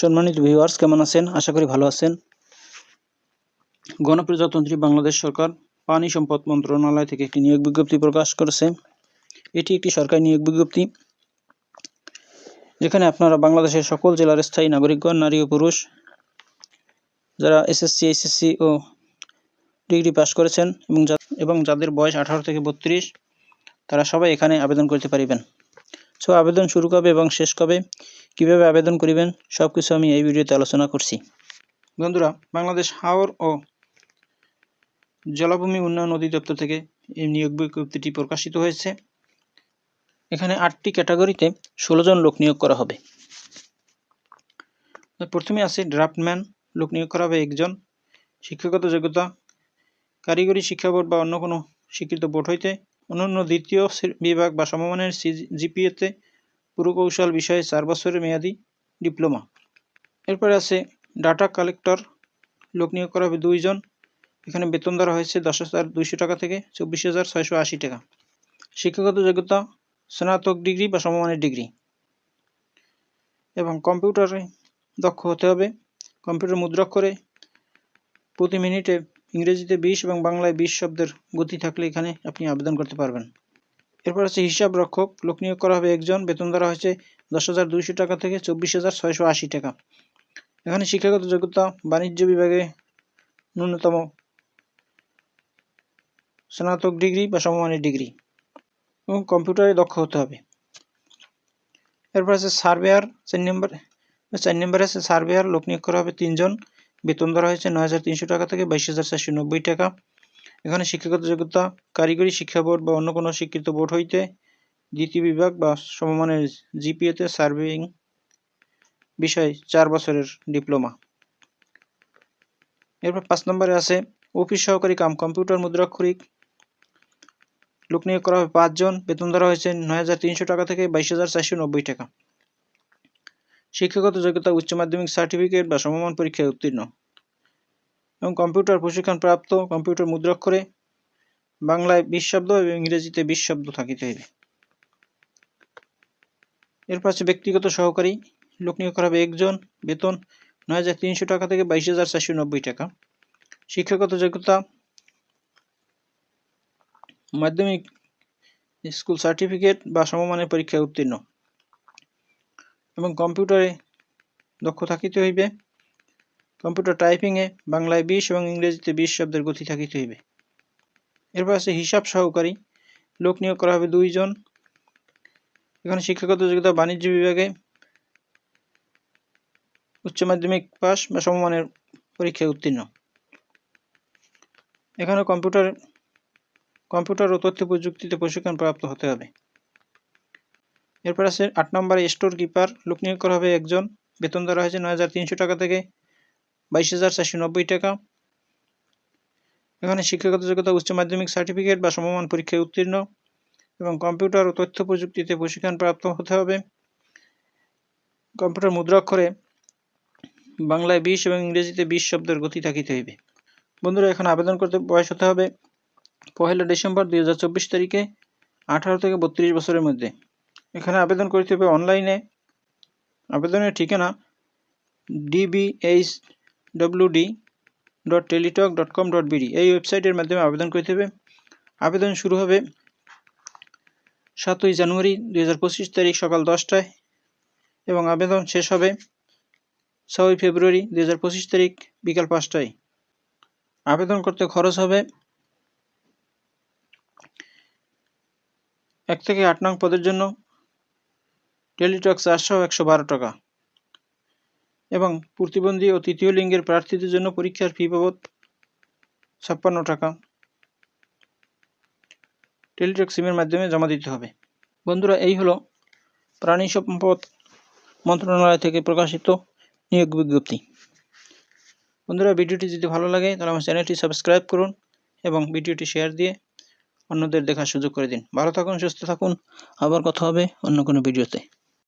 সম্মানিত ভিউয়ার্স কেমন আছেন? আশা করি ভালো আছেন। গণপ্রজাতন্ত্রী বাংলাদেশ সরকার পানি সম্পদ মন্ত্রণালয় থেকে একটি নিয়োগ বিজ্ঞপ্তি প্রকাশ করেছে। এটি একটি সরকারি নিয়োগ বিজ্ঞপ্তি, যেখানে আপনারা বাংলাদেশের সকল জেলার স্থায়ী নাগরিকগণ, নারী ও পুরুষ, যারা এসএসসি এইচএসসি ও ডিগ্রি পাস করেছেন এবং এবং যাদের বয়স আঠারো থেকে বত্রিশ, তারা সবাই এখানে আবেদন করতে পারিবেন। সো, আবেদন শুরু কবে এবং শেষ কবে? কীভাবে আবেদন করিবেন? সব কিছু আমি এই ভিডিওতে আলোচনা করছি। বন্ধুরা, বাংলাদেশ হাওর ও জলাভূমি উন্নয়ন অধিদপ্তর থেকে এই নিয়োগ বিজ্ঞপ্তিটি প্রকাশিত হয়েছে। এখানে আটটি ক্যাটাগরিতে ষোলো জন লোক নিয়োগ করা হবে। প্রথমে আছে ড্রাফটম্যান, লোক নিয়োগ করা হবে একজন। শিক্ষাগত যোগ্যতা, কারিগরি শিক্ষা বোর্ড বা অন্য কোনো স্বীকৃত বোর্ড হইতে। অন্যান্য দ্বিতীয় বিভাগ বা সমমানের জিপিএতে পুরকৌশল বিষয়ে চার বছরের মেয়াদি ডিপ্লোমা। এরপরে আছে ডাটা কালেক্টর। লোক নিয়োগ করা হবে দুইজন। এখানে বেতন ধরা হয়েছে দশ হাজার দুইশো টাকা থেকে চব্বিশ হাজার ছয়শো আশি টাকা। শিক্ষাগত যোগ্যতা, স্নাতক ডিগ্রি বা সমমানের ডিগ্রি। এবং কম্পিউটারে দক্ষ হতে হবে। কম্পিউটার মুদ্রক করে প্রতি মিনিটে ইংরেজিতে বিশ এবং বাংলায় বিশ শব্দের গতি থাকলে এখানে আপনি আবেদন করতে পারবেন। এরপর আছে হিসাব রক্ষক লোক নিয়োগ করা হবে একজন, বেতন ধরা হয়েছে দশ হাজার দুইশো টাকা থেকে চব্বিশ হাজার ছয়শো আশি টাকা। এখানে শিক্ষাগত যোগ্যতা বাণিজ্য বিভাগে ন্যূনতম স্নাতক ডিগ্রি বা সমমানের ডিগ্রি এবং কম্পিউটারে দক্ষ হতে হবে। এরপর আছে সার্ভেয়ার, চার নম্বর, চার নম্বরে আছে সার্ভেয়ার। লোক নিয়োগ করা হবে তিনজন, বেতন ধরা হয়েছে নয় হাজার তিনশো টাকা থেকে বাইশ হাজার চারশো নব্বই টাকা। এখানে শিক্ষাগত যোগ্যতা, কারিগরি শিক্ষা বোর্ড বা অন্য কোনো স্বীকৃত বোর্ড হইতে দ্বিতীয় বিভাগ বা সমমানের জিপিএতে সার্ভিং বিষয় চার বছরের ডিপ্লোমা। এরপর পাঁচ নম্বরে আছে, অফিস সহকারী কাম কম্পিউটার মুদ্রাক্ষরিক। লোক নিয়োগ করা হবে পাঁচজন বেতন ধরা হয়েছে নয় হাজার তিনশো টাকা থেকে বাইশ হাজার চারশো নব্বই টাকা। শিক্ষাগত যোগ্যতা, উচ্চ মাধ্যমিক সার্টিফিকেট বা সমমান পরীক্ষায় উত্তীর্ণ। এবং কম্পিউটার প্রশিক্ষণ প্রাপ্ত কম্পিউটার মুদ্রাক্ষরে বাংলায় বিশ শব্দ এবং ইংরেজিতে বিশ শব্দ থাকিতে হইবে। এরপর আছে ব্যক্তিগত সহকারী। লোক নিয়োগ করা হবে একজন। বেতন নয় হাজার তিনশো টাকা থেকে বাইশ হাজার চারশো নব্বই টাকা। শিক্ষাগত যোগ্যতা মাধ্যমিক স্কুল সার্টিফিকেট বা সমমানের পরীক্ষায় উত্তীর্ণ। এবং কম্পিউটারে দক্ষ থাকিতে হইবে। কম্পিউটার টাইপিংয়ে বাংলায় বিশ এবং ইংরেজিতে বিশ শব্দের গতি থাকিতে হইবে। এরপর আছে হিসাব সহকারী। লোক নিয়োগ করা হবে দুইজন এখানে শিক্ষাগত যোগ্যতা বাণিজ্য বিভাগে উচ্চ মাধ্যমিক পাস বা সমমানের পরীক্ষায় উত্তীর্ণ। এখানে কম্পিউটার কম্পিউটার ও তথ্য প্রযুক্তিতে প্রশিক্ষণ প্রাপ্ত হতে হবে। এরপর আছে আট নম্বরে স্টোর কিপার লোক নিয়োগ করা হবে একজন। বেতন ধরা হয়েছে নয় হাজার তিনশো টাকা থেকে বাইশ হাজার চারশো নব্বই টাকা। এখানে শিক্ষাগত যোগ্যতা, উচ্চ মাধ্যমিক সার্টিফিকেট বা সমমান পরীক্ষায় উত্তীর্ণ এবং কম্পিউটার ও তথ্য প্রযুক্তিতে প্রশিক্ষণ প্রাপ্ত হতে হবে। কম্পিউটার মুদ্রাক্ষরে বাংলায় বিশ এবং ইংরেজিতে বিশ শব্দের গতি থাকিতে হইবে। বন্ধুরা, এখন আবেদন করতে বয়স হতে হবে পহেলা ডিসেম্বর দুই হাজার চব্বিশ তারিখে, আঠারো থেকে বত্রিশ বছরের মধ্যে। এখানে আবেদন করতে হবে অনলাইনে। আবেদনের ঠিকানা DBH WD dot Teletalk dot com dot BD এই ওয়েবসাইটের মাধ্যমে আবেদন করতে হবে। আবেদন শুরু হবে সাতই জানুয়ারি দু হাজার পঁচিশ তারিখ সকাল দশটায় এবং আবেদন শেষ হবে ছয়ই ফেব্রুয়ারি দু হাজার পঁচিশ তারিখ বিকাল পাঁচটায়। আবেদন করতে খরচ হবে এক থেকে আট নং পদের জন্য। টেলিটক চারশো একশো বারো টাকা। এবং প্রতিবন্ধী ও তৃতীয় লিঙ্গের প্রার্থীদের জন্য পরীক্ষার ফি বাবদ ছাপ্পান্ন টাকা। টেলিটক সিমের মাধ্যমে জমা দিতে হবে। বন্ধুরা, এই হলো প্রাণী সম্পদ মন্ত্রণালয় থেকে প্রকাশিত নিয়োগ বিজ্ঞপ্তি। বন্ধুরা, ভিডিওটি যদি ভালো লাগে, তাহলে আমার চ্যানেলটি সাবস্ক্রাইব করুন এবং ভিডিওটি শেয়ার দিয়ে অন্যদের দেখার সুযোগ করে দিন। ভালো থাকুন, সুস্থ থাকুন। আবার কথা হবে অন্য কোনো ভিডিওতে।